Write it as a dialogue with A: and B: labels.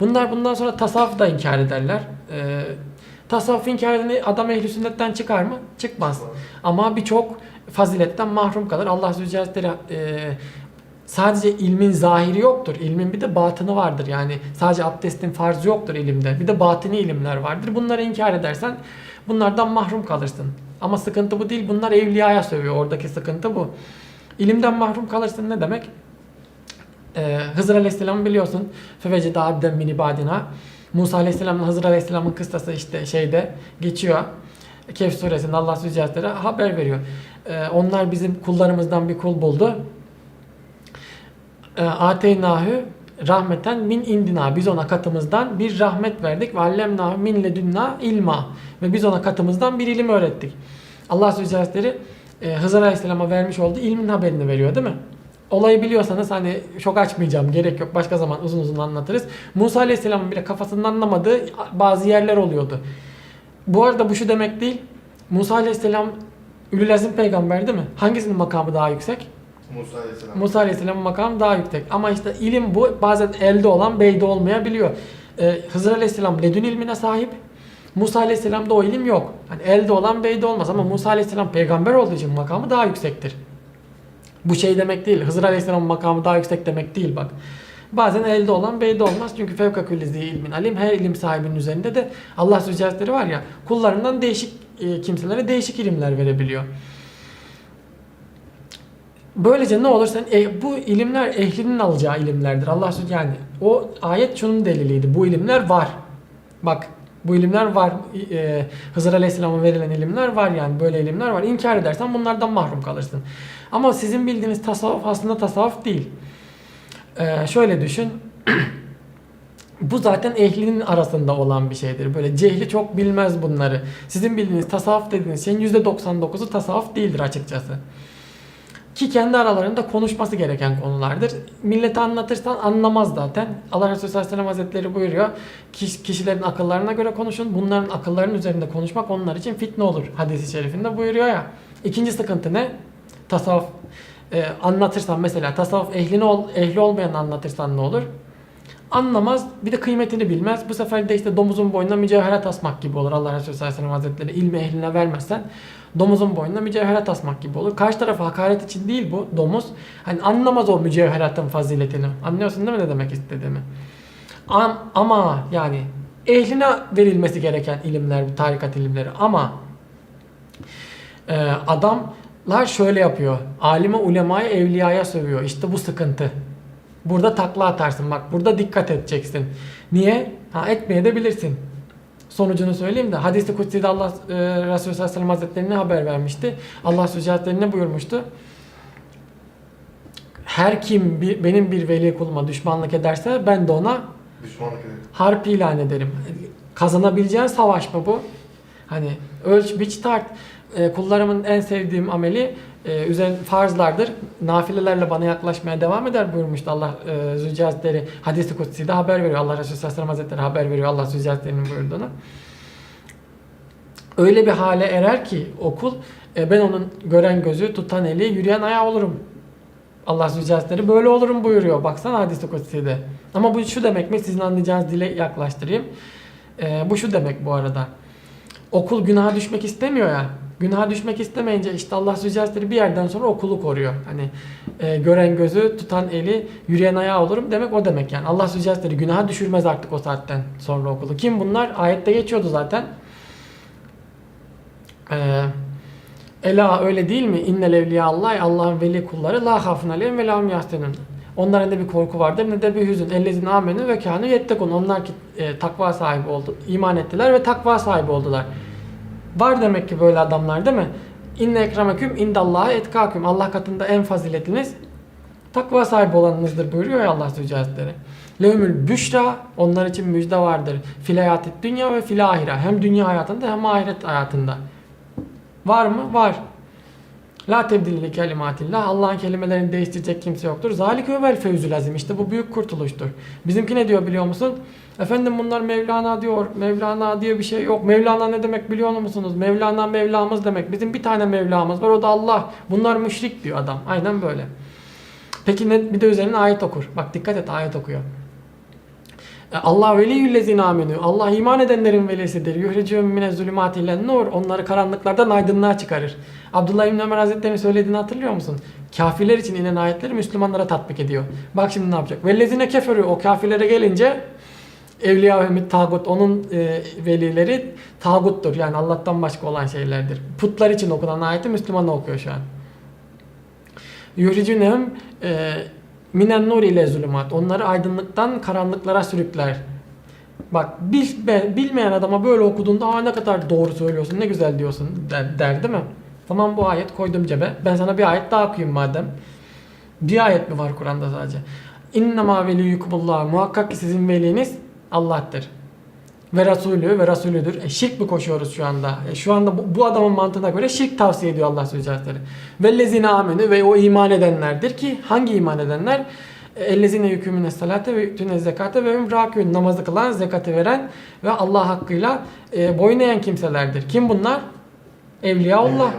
A: Bunlar bundan sonra tasavvuf da inkar ederler. Ee, tasavvuf inkar adam ehli sünnetten çıkar mı? Çıkmaz. Ama birçok faziletten mahrum kalır. Allah Zülcelal'leri e, sadece ilmin zahiri yoktur. İlmin bir de batını vardır. Yani sadece abdestin farzı yoktur ilimde. Bir de batini ilimler vardır. Bunları inkar edersen bunlardan mahrum kalırsın. Ama sıkıntı bu değil. Bunlar evliyaya sövüyor. Oradaki sıkıntı bu. İlimden mahrum kalırsın ne demek? Ee, Hızır Aleyhisselam biliyorsun. Fevecide abden min ibadina. Musa Aleyhisselam'la Hızır Aleyhisselam'ın kıstası işte şeyde geçiyor. Kehf suresinde Allah Zülcelal'lere haber veriyor. Ee, onlar bizim kullarımızdan bir kul buldu. Ee, Ateynahu rahmeten min indina. Biz ona katımızdan bir rahmet verdik. Ve allemnahu min ledünna ilma. Ve biz ona katımızdan bir ilim öğrettik. Allah Zülcelal'leri e, Hızır Aleyhisselam'a vermiş olduğu ilmin haberini veriyor değil mi? Olayı biliyorsanız hani çok açmayacağım gerek yok başka zaman uzun uzun anlatırız. Musa Aleyhisselam'ın bile kafasından anlamadığı bazı yerler oluyordu. Bu arada bu şu demek değil. Musa Aleyhisselam Ülül Azim peygamber değil mi? Hangisinin makamı daha yüksek?
B: Musa Aleyhisselam.
A: Musa Aleyhisselam'ın makamı daha yüksek. Ama işte ilim bu bazen elde olan beyde olmayabiliyor. Ee, Hızır Aleyhisselam ledün ilmine sahip. Musa Aleyhisselam'da o ilim yok. Hani elde olan beyde olmaz ama Musa Aleyhisselam peygamber olduğu için makamı daha yüksektir. Bu şey demek değil. Hızır Aleyhisselam'ın makamı daha yüksek demek değil bak. Bazen elde olan beyde olmaz. Çünkü fevka külli zi ilmin alim. Her ilim sahibinin üzerinde de Allah Zülcelal'leri var ya kullarından değişik e, kimselere değişik ilimler verebiliyor. Böylece ne olur sen e, bu ilimler ehlinin alacağı ilimlerdir. Allah yani o ayet şunun deliliydi. Bu ilimler var. Bak bu ilimler var. E, Hızır Aleyhisselam'a verilen ilimler var yani böyle ilimler var. İnkar edersen bunlardan mahrum kalırsın. Ama sizin bildiğiniz tasavvuf aslında tasavvuf değil. E, şöyle düşün. Bu zaten ehlinin arasında olan bir şeydir. Böyle cehli çok bilmez bunları. Sizin bildiğiniz tasavvuf dediğiniz şeyin %99'u tasavvuf değildir açıkçası. Ki kendi aralarında konuşması gereken konulardır. Millete anlatırsan anlamaz zaten. Allah Resulü sallallahu aleyhi ve sellem hazretleri buyuruyor. Kiş- Kişilerin akıllarına göre konuşun. Bunların akıllarının üzerinde konuşmak onlar için fitne olur. Hadisi şerifinde buyuruyor ya. İkinci sıkıntı ne? Tasavvuf e, anlatırsan mesela tasavvuf ehlini ol, ehli olmayan anlatırsan ne olur? Anlamaz. Bir de kıymetini bilmez. Bu sefer de işte domuzun boynuna mücevherat asmak gibi olur. Allah Resulü sallallahu aleyhi ve sellem hazretleri ilmi ehline vermezsen domuzun boynuna mücevherat asmak gibi olur. Karşı tarafa hakaret için değil bu domuz. Hani anlamaz o mücevheratın faziletini. Anlıyorsun değil mi ne demek istediğimi? Am- ama yani ehline verilmesi gereken ilimler bu tarikat ilimleri ama e, adamlar şöyle yapıyor. Alime, ulemaya, evliyaya sövüyor. İşte bu sıkıntı. Burada takla atarsın. Bak burada dikkat edeceksin. Niye? Ha etmeye de bilirsin. Sonucunu söyleyeyim de hadis-i kutsi'de Allah e, Resulü sallallahu aleyhi ve sellem hazretleri ne haber vermişti? Allah ne buyurmuştu? Her kim bir, benim bir veli kuluma düşmanlık ederse ben de ona
B: Düşmanlık ederim.
A: harp ilan ederim. Kazanabileceğin savaş mı bu? Hani ölç biç tart. E, kullarımın en sevdiğim ameli e, üzerin farzlardır. Nafilelerle bana yaklaşmaya devam eder buyurmuştu Allah e, Zülcelal'leri hadis-i kutsi'de haber veriyor. Allah Resulü sallallahu hazretleri haber veriyor Allah Zülcelal'lerinin buyurduğunu. Öyle bir hale erer ki okul e, ben onun gören gözü, tutan eli, yürüyen ayağı olurum. Allah Zülcelal'leri böyle olurum buyuruyor. Baksana hadis-i kutsi'de. Ama bu şu demek mi? Sizin anlayacağınız dile yaklaştırayım. E, bu şu demek bu arada. Okul günaha düşmek istemiyor ya. Günaha düşmek istemeyince işte Allah Zülcelal'leri bir yerden sonra okulu koruyor. Hani e, gören gözü, tutan eli, yürüyen ayağı olurum demek o demek yani. Allah Zülcelal'leri günaha düşürmez artık o saatten sonra okulu. Kim bunlar? Ayette geçiyordu zaten. Ee, Ela öyle değil mi? İnnel evliya Allah Allah'ın veli kulları la hafun aleyhim ve la hum yahzenun. Onlara ne bir korku vardır ne de bir hüzün. Ellezine amenü ve kânü yettekun. Onlar ki e, takva sahibi oldu. iman ettiler ve takva sahibi oldular. Var demek ki böyle adamlar değil mi? İnne ekremeküm indallahi etkaküm. Allah katında en faziletliniz takva sahibi olanınızdır buyuruyor ya Allah Zülcelal Hazretleri. Lehumül büşra onlar için müjde vardır. Fil hayatit dünya ve fil. Hem dünya hayatında hem ahiret hayatında. Var mı? Var. La tebdilli kelimatillah. Allah'ın kelimelerini değiştirecek kimse yoktur. Zalike huvel fevzül azim. İşte bu büyük kurtuluştur. Bizimki ne diyor biliyor musun? Efendim bunlar Mevlana diyor. Mevlana diye bir şey yok. Mevlana ne demek biliyor musunuz? Mevlana Mevlamız demek. Bizim bir tane Mevlamız var o da Allah. Bunlar müşrik diyor adam. Aynen böyle. Peki ne, bir de üzerine ayet okur. Bak dikkat et ayet okuyor. E, Allah veliyyüllezine amenü. Allah iman edenlerin velisidir. Yuhricûhum mine zulümâti ilen nur. Onları karanlıklardan aydınlığa çıkarır. Abdullah İbn Ömer Hazretleri'nin söylediğini hatırlıyor musun? Kafirler için inen ayetleri Müslümanlara tatbik ediyor. Bak şimdi ne yapacak? Vellezine keferü o kafirlere gelince Evliya Ümit Tağut onun e, velileri tağuttur. Yani Allah'tan başka olan şeylerdir. Putlar için okunan ayeti Müslüman okuyor şu an. Yuhricunehum e, minen nur ile zulümat. Onları aydınlıktan karanlıklara sürükler. Bak bil, be- bilmeyen adama böyle okuduğunda Aa, ne kadar doğru söylüyorsun ne güzel diyorsun der, der değil mi? Tamam bu ayet koydum cebe. Ben sana bir ayet daha okuyayım madem. Bir ayet mi var Kur'an'da sadece? İnnemâ veliyyukumullah. Muhakkak ki sizin veliniz Allah'tır. Ve Resulü ve Resulüdür. E, şirk mi koşuyoruz şu anda? E, şu anda bu, bu adamın mantığına göre şirk tavsiye ediyor Allah Sözcüleri. Vellezine amenü ve o iman edenlerdir ki hangi iman edenler? E, Ellezine yükümüne salate ve yüktüne zekate ve ümrakün namazı kılan, zekatı veren ve Allah hakkıyla e, boyun eğen kimselerdir. Kim bunlar? Evliyaullah.